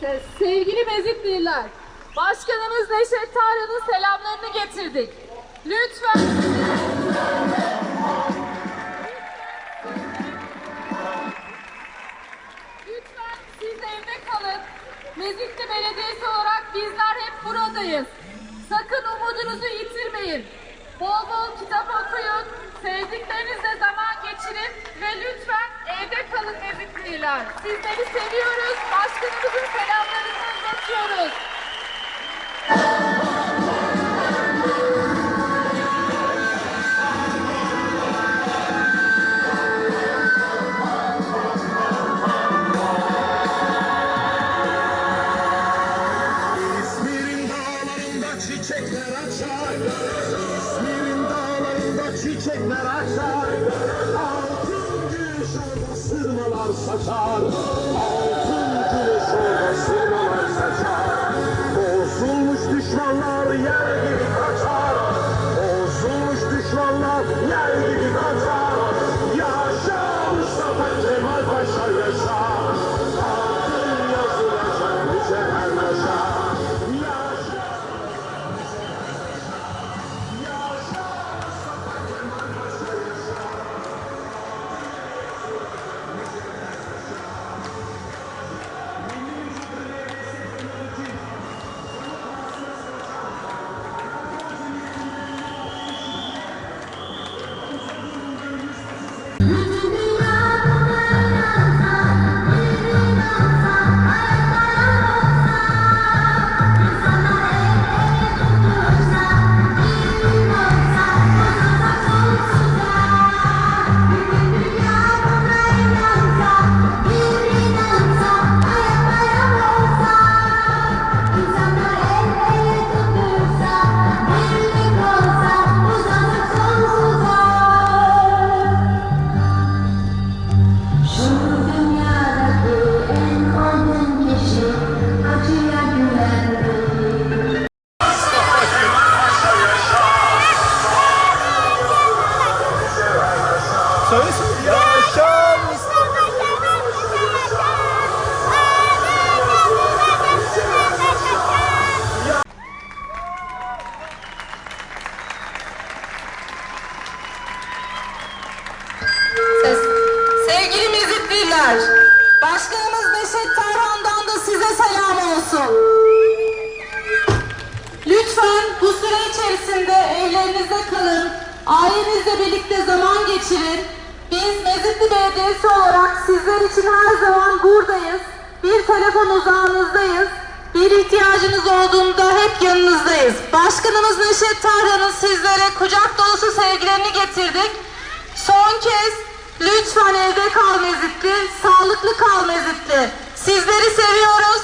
Se- Sevgili Mezitliler, Başkanımız Neşet Tarhan'ın selamlarını getirdik. Lütfen Lütfen siz evde kalın. Mezitli Belediyesi olarak bizler hep buradayız. Sakın umudunuzu yitirmeyin. Bol bol kitap okuyun, sevdiklerinizle zaman geçirin Mezitliler. Sizleri seviyoruz, başkanımızın selamlarını dağlarında çiçekler açar İzmir'in dağlarında çiçekler açar sırmalar saçar Altın güneş orada sırmalar saçar. Bozulmuş düşmanlar yer gibi kaçar. Bozulmuş düşmanlar yer gibi kaçar Mm-hmm. Söylesin. Yaşa Sevgili Mezitliler, Başkanımız Neşet Tarhan'dan da size selam olsun. Lütfen bu süre içerisinde evlerinizde kalın, ailenizle birlikte zaman geçirin. Biz Mezitli Belediyesi olarak sizler için her zaman buradayız. Bir telefon uzağınızdayız. Bir ihtiyacınız olduğunda hep yanınızdayız. Başkanımız Neşet Tarhan'ın sizlere kucak dolusu sevgilerini getirdik. Son kez lütfen evde kal Mezitli, sağlıklı kal Mezitli. Sizleri seviyoruz.